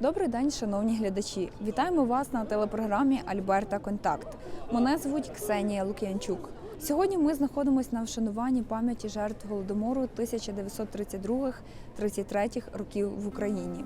Добрий день, шановні глядачі! Вітаємо вас на телепрограмі Альберта Контакт. Мене звуть Ксенія Лук'янчук. Сьогодні ми знаходимося на вшануванні пам'яті жертв голодомору 1932-33 років в Україні.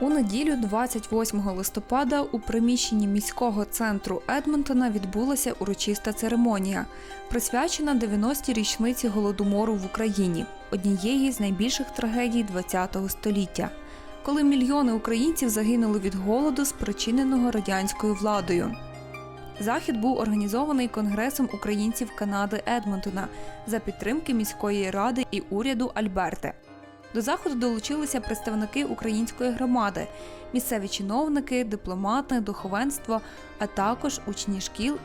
У неділю, 28 листопада, у приміщенні міського центру Едмонтона відбулася урочиста церемонія, присвячена 90-й річниці голодомору в Україні, однієї з найбільших трагедій ХХ століття, коли мільйони українців загинули від голоду, спричиненого радянською владою. Захід був організований Конгресом українців Канади Едмонтона за підтримки міської ради і уряду Альберти. До заходу долучилися представники української громади, місцеві чиновники, дипломати, духовенство, а також учні шкіл.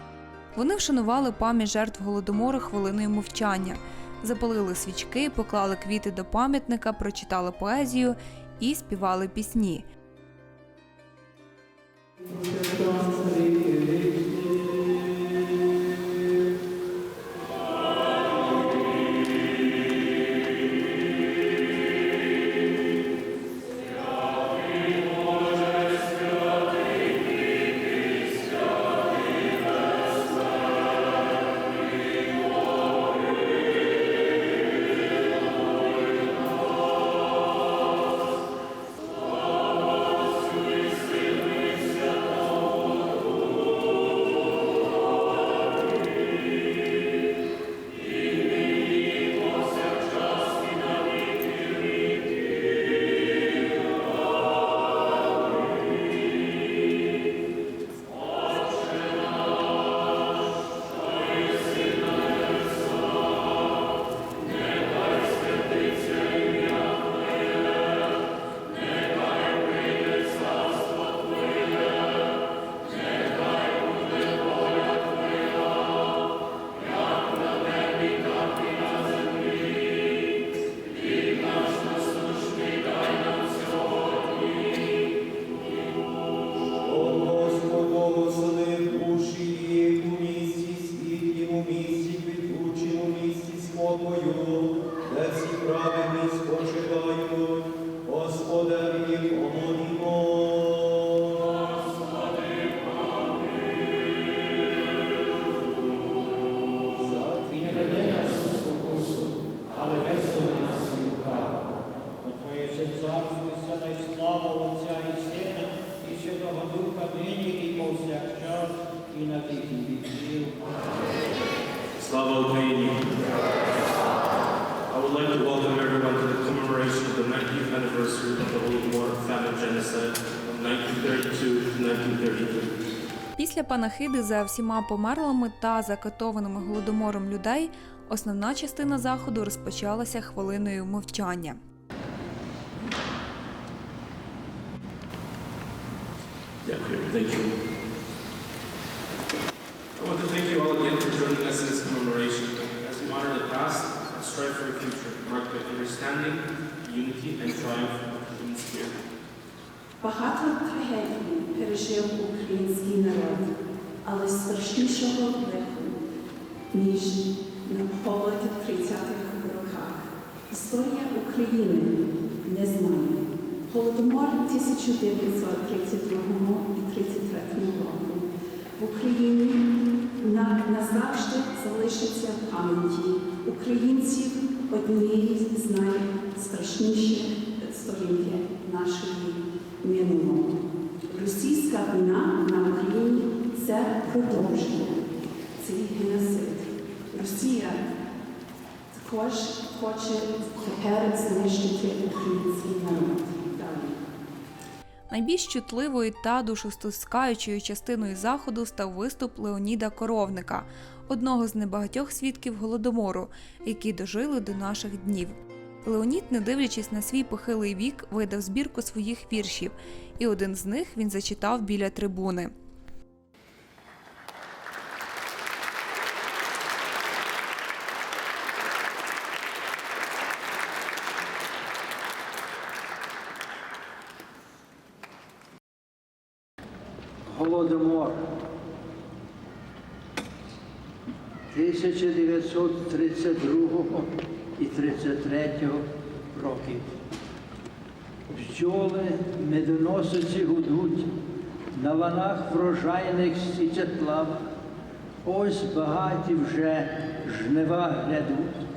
Вони вшанували пам'ять жертв голодомору хвилиною мовчання, запалили свічки, поклали квіти до пам'ятника, прочитали поезію і співали пісні. І на віки віків. Слава Ukraini! I would like to welcome everyone to the commemoration of the 90th anniversary of the Holodomor famine genocide of 1932 to 1933. Після панахиди за всіма померлими та закатованими голодомором людей основна частина заходу розпочалася хвилиною мовчання. Dякую. Багато трагедій пережив український народ, але страшнішого лиху, ніж на голод в 30-х роках. Історія України не знає. Голодомор 1932 і 33 року в Україні назавжди залишиться в пам'яті українців однієї з найстрашніших століття нашої минулого. Російська війна на Україні це продовження цей геноцид. Росія також хоче тепер знищити український народ. Найбільш чутливою та душостискаючою частиною заходу став виступ Леоніда Коровника, одного з небагатьох свідків голодомору, які дожили до наших днів. Леонід, не дивлячись на свій похилий вік, видав збірку своїх віршів, і один з них він зачитав біля трибуни. Голодомор 1932 і 33 років. Бджоли медоносиці гудуть на ланах врожайних січетлав. Ось багаті вже жнива глядуть,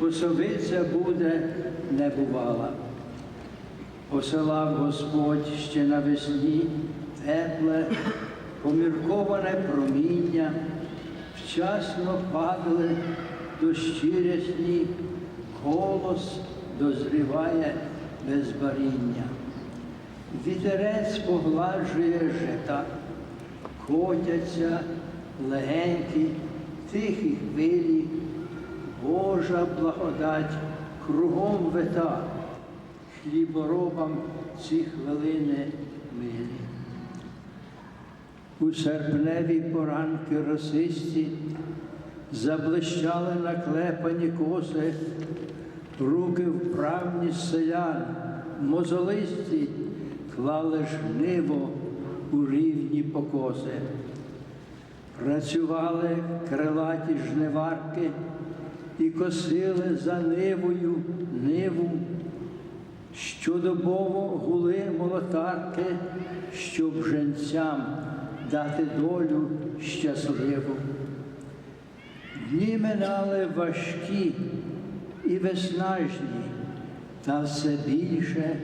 косовиця буде не бувала. Посилав Господь ще навесні тепле, помірковане проміння, вчасно падали дощі рясні, голос дозріває без баріння. Вітерець погладжує жита, котяться легенькі, тихі хвилі, Божа благодать кругом вита, хліборобам ці хвилини милі. У серпневі поранки росисті заблищали наклепані коси, руки вправні селян, мозолисті клали жниво у рівні покоси. Працювали крилаті жниварки і косили за нивою ниву. Щодобово гули молотарки, щоб женцям дати долю щасливу. Дні минали важкі і виснажні, та все більше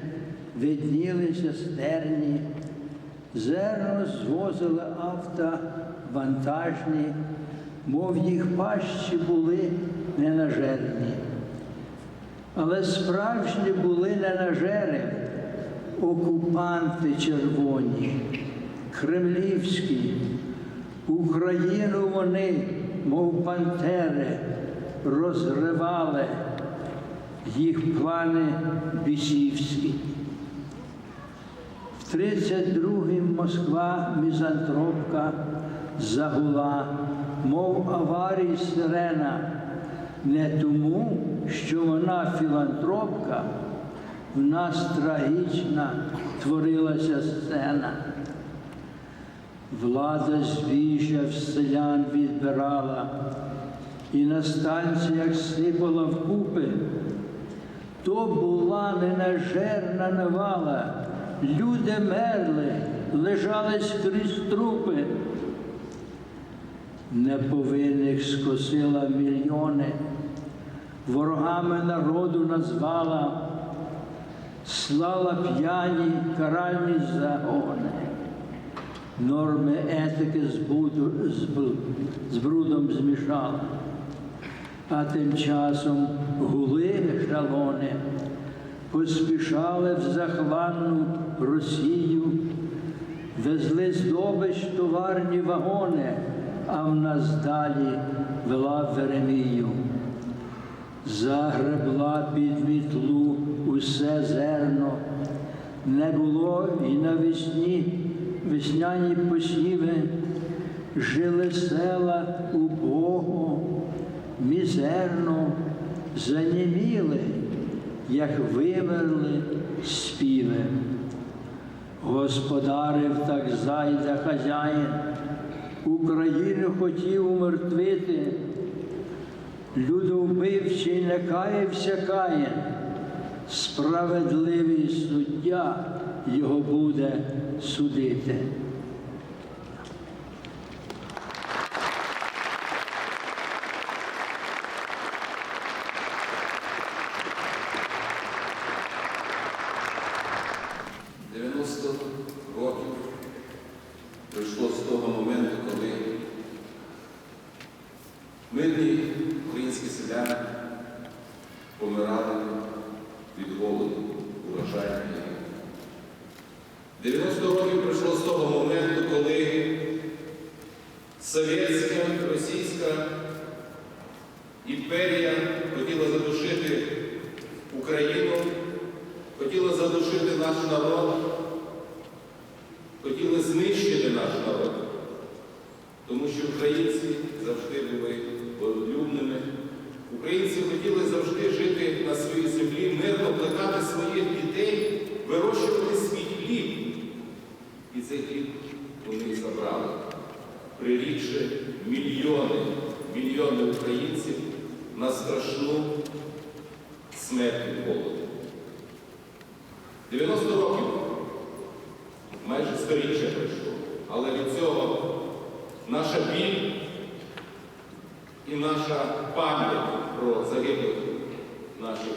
виднілися стерні, зерно звозили авто вантажні, мов їх пащі були ненажерні. Але справжні були ненажери, окупанти червоні, кремлівські. Україну вони, мов пантери, розривали їх плани бісівські. В 32-м Москва мізантропка загула, мов аварій сирена, не тому, що вона філантропка, в нас трагічна творилася сцена. Влада збіжжя в селян відбирала і на станціях сипала вкупи. То була ненажерна навала, люди мерли, лежали скрізь трупи. Неповинних скосила мільйони, ворогами народу назвала, слала п'яні каральні загони, норми етики з, буду, з, з брудом змішала, а тим часом гули жалони, поспішали в захланну Росію, везли здобич товарні вагони, а в нас далі вела Веремію. Загребла під мітлу усе зерно, не було і навесні весняні посіви, жили села убого, мізерно, заніміли, як вимерли співи. Господарив так зайда хазяїн, Україну хотів умертвити, людовбивчий не каявся каїн, справедливий суддя його буде судити. – 90 років пройшло з того моменту, коли мирні українські селяни помирали від голоду, урожайної 90 років пройшло з того моменту, коли совєтська, російська імперія хотіла задушити Україну, хотіла задушити наш народ, хотіла знищити наш народ. Тому що українці завжди були волелюбними. Українці хотіли завжди жити на своїй землі, мирно плекати своїх дітей, вирощувати свій хліб. І цей хліб вони забрали, прирікши мільйони, мільйони українців на страшну смерть від голоду. 90 років, майже сторіччя пройшло, але від цього наша біль і наша пам'ять про загиблих наших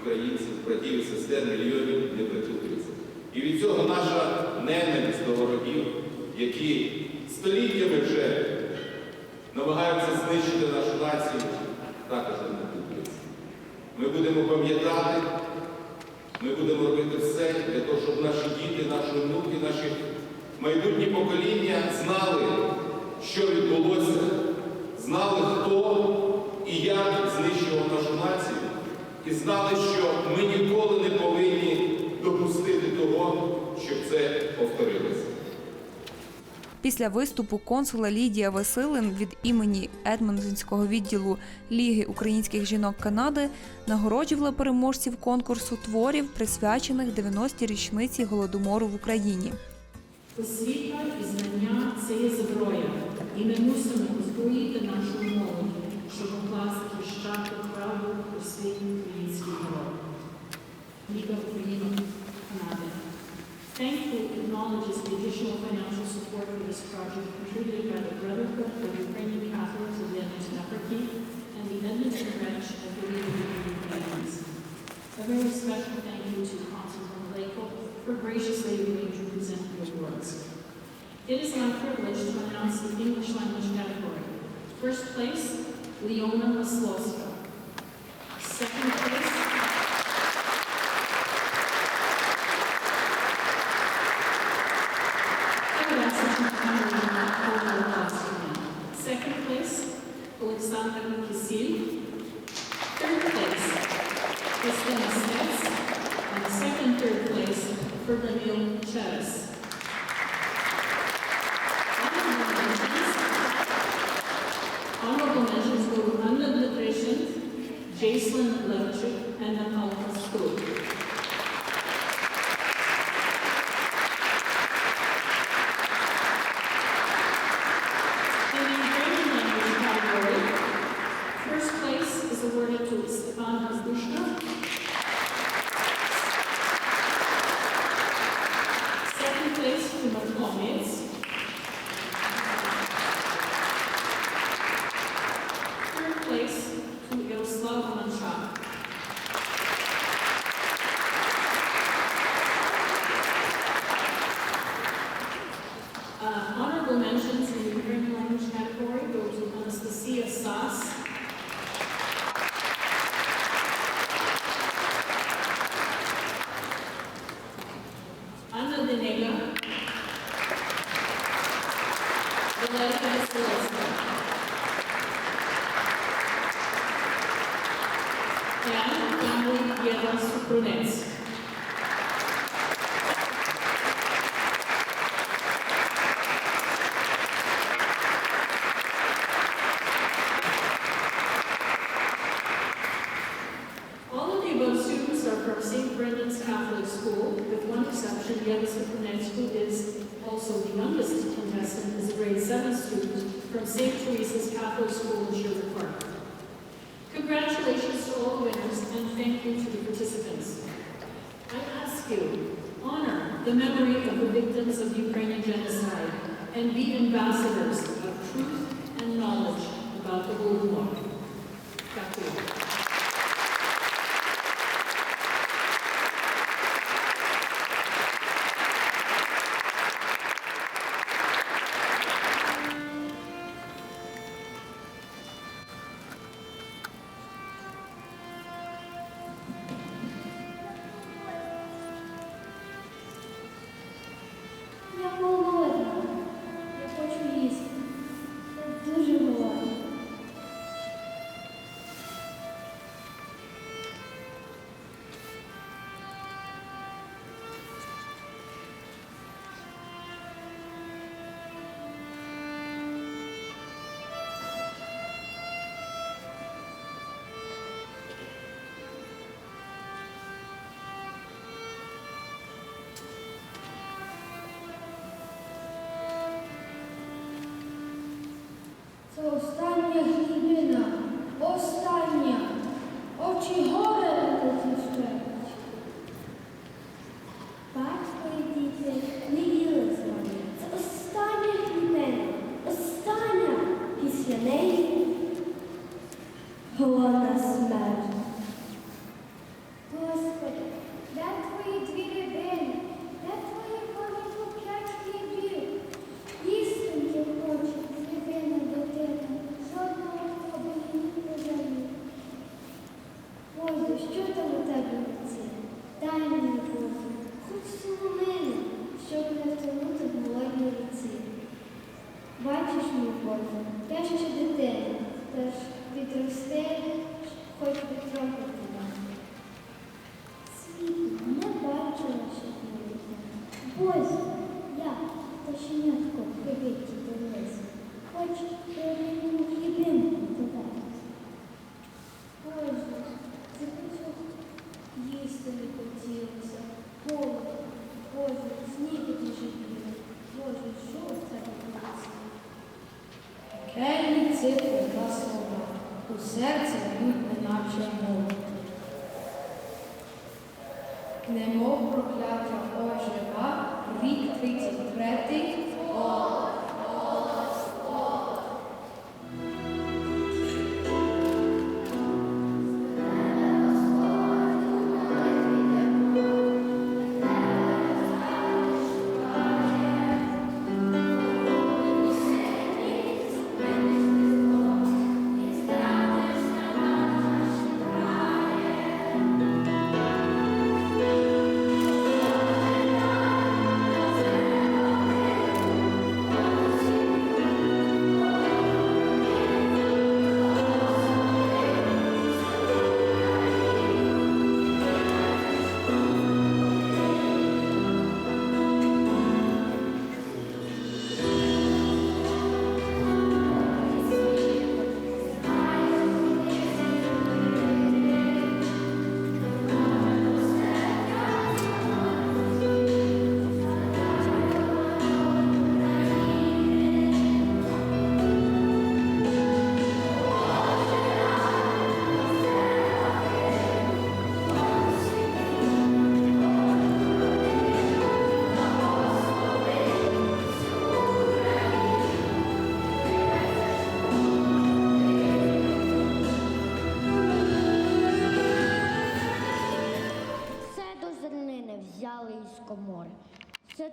українців, братів і сестер, мільйонів не притулюється. І від цього наша ненависть до ворогів, які століттями вже намагаються знищити нашу націю, також не притулюється. Ми будемо пам'ятати, ми будемо робити все для того, щоб наші діти, наші внуки, наші майбутні покоління знали, що відбулося, знали, хто і як знищував нашу націю, і знали, що ми ніколи не повинні допустити того, щоб це повторилося. Після виступу консула Лідія Василин від імені Едмонтонського відділу Ліги українських жінок Канади нагороджувала переможців конкурсу творів, присвячених 90-й річниці голодомору в Україні. Освіта і знання це є зброя, і ми мусимо озброїти нашу молодь, щоб могла захищати правду про свій український народ. Ліга України Канади. Thankful acknowledges the additional financial support for this project contributed by the Brotherhood of Ukrainian Catholics of the Edmonton Upper Cape and the Edmonton branch of the League of Ukrainian Canadians. A very special thank you to Council from Lakewood for graciously agreeing to present the awards. It is my privilege to announce the English language category. First place, Leona Maslowska. Second place, Jason Lipchick, and the Cullen School. Memory of the victims of Ukrainian genocide and be ambassadors of truth and knowledge about the. Back to you.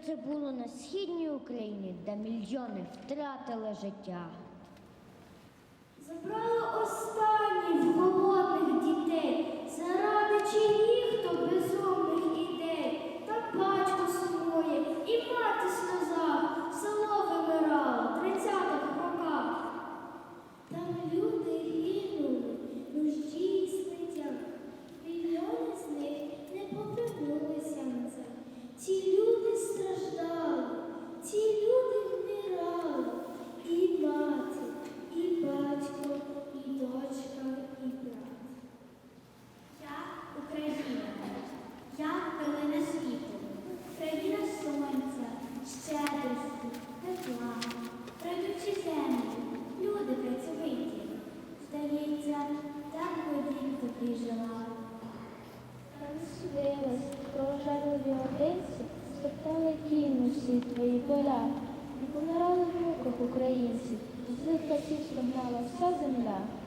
це було на східній Україні, де мільйони втратили життя. Забрали останніх голодних дітей, заради чи ніхто безумних ідей та батько. 수사진다.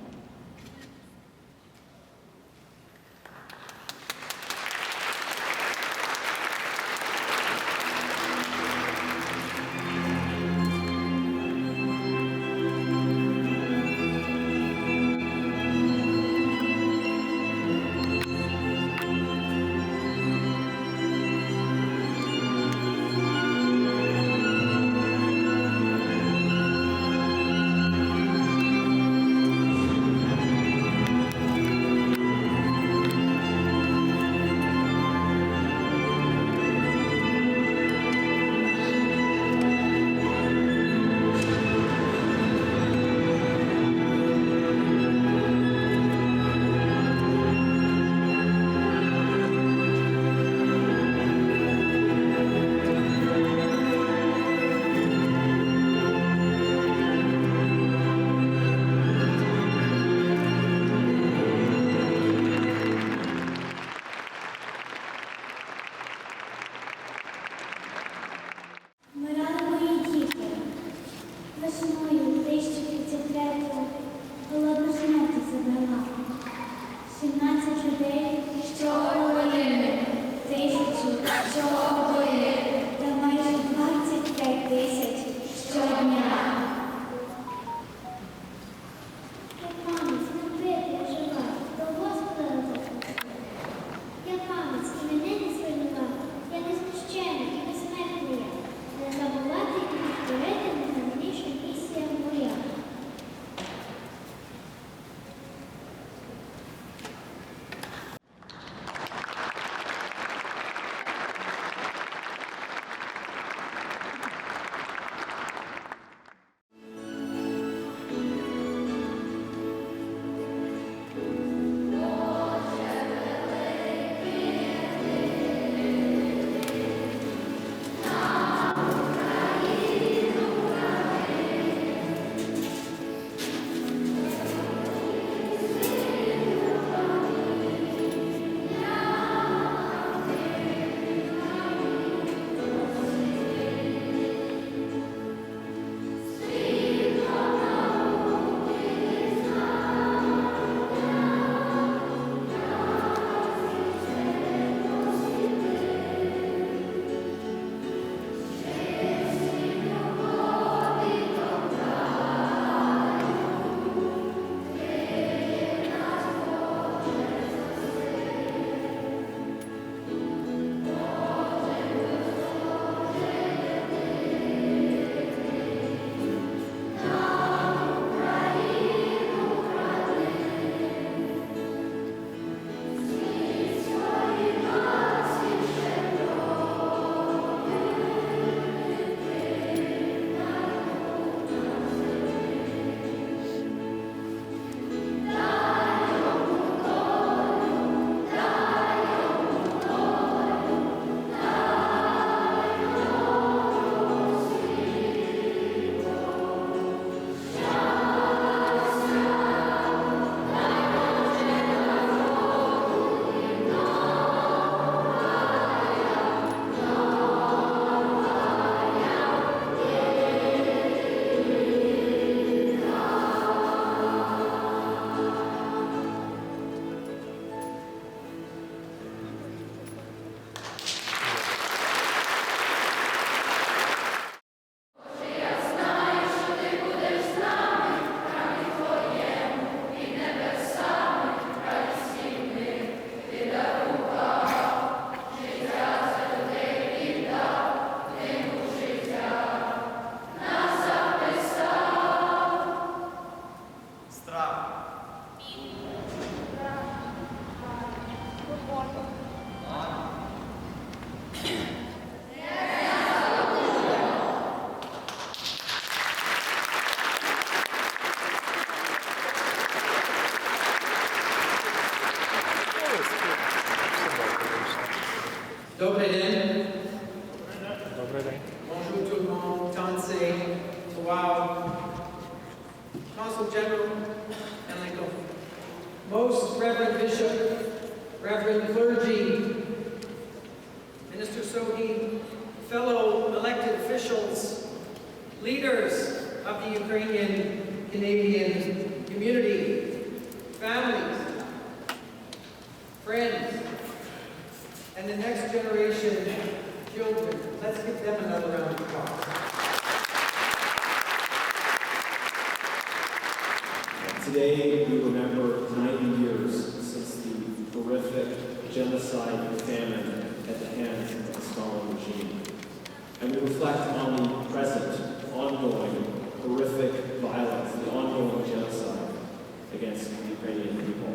And the next generation children. Let's give them another round of applause. Today, we remember 90 years since the horrific genocide and famine at the hands of the Stalin regime. And we reflect on the present, ongoing, horrific violence, the ongoing genocide against the Ukrainian people.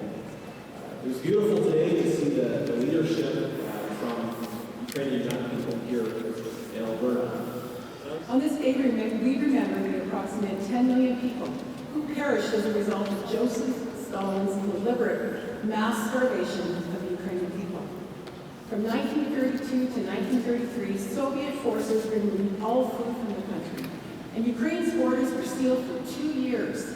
Uh, It was beautiful today to see the, the leadership from Ukrainian young people here in Alberta. On this day, we remem- we remember the approximate 10 million people who perished as a result of Joseph Stalin's deliberate mass starvation of the Ukrainian people. From 1932 to 1933, Soviet forces removed all food from the country, and Ukraine's borders were sealed for two years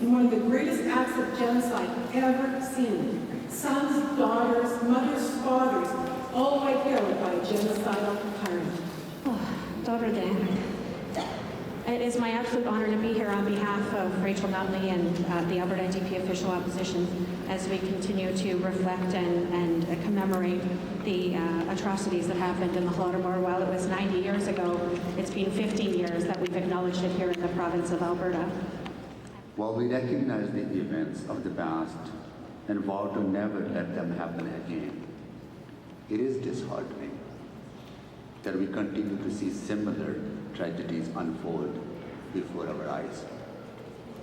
in one of the greatest acts of genocide ever seen. Sons, daughters, mothers, fathers, all my out genocidal. Oh, daughter Dan. It is my absolute honor to be here on behalf of Rachel Notley and uh, the Alberta NDP official opposition as we continue to reflect and, and uh, commemorate the uh, atrocities that happened in the Holodomor. While it was 90 years ago, it's been 15 years that we've acknowledged it here in the province of Alberta. While we recognize the events of the past and vow to never let them happen again, it is disheartening that we continue to see similar tragedies unfold before our eyes.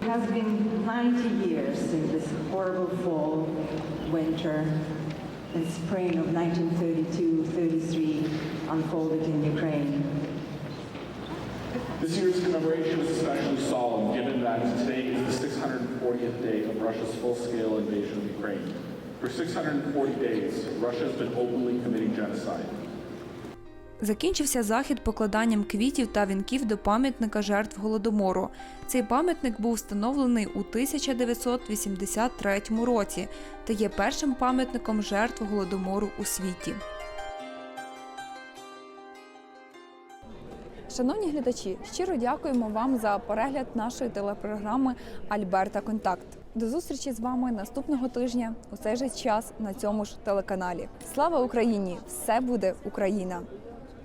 It has been 90 years since this horrible fall, winter, and spring of 1932-33 unfolded in Ukraine. This year's commemoration is especially solemn given that today is the 640th day of Russia's full-scale invasion of Ukraine. For 640 days, Russia has been openly committing genocide. Закінчився захід покладанням квітів та вінків до пам'ятника жертв голодомору. Цей пам'ятник був встановлений у 1983 році та є першим пам'ятником жертв голодомору у світі. Шановні глядачі, щиро дякуємо вам за перегляд нашої телепрограми Альберта Контакт. До зустрічі з вами наступного тижня у цей же час на цьому ж телеканалі. Слава Україні! Все буде Україна!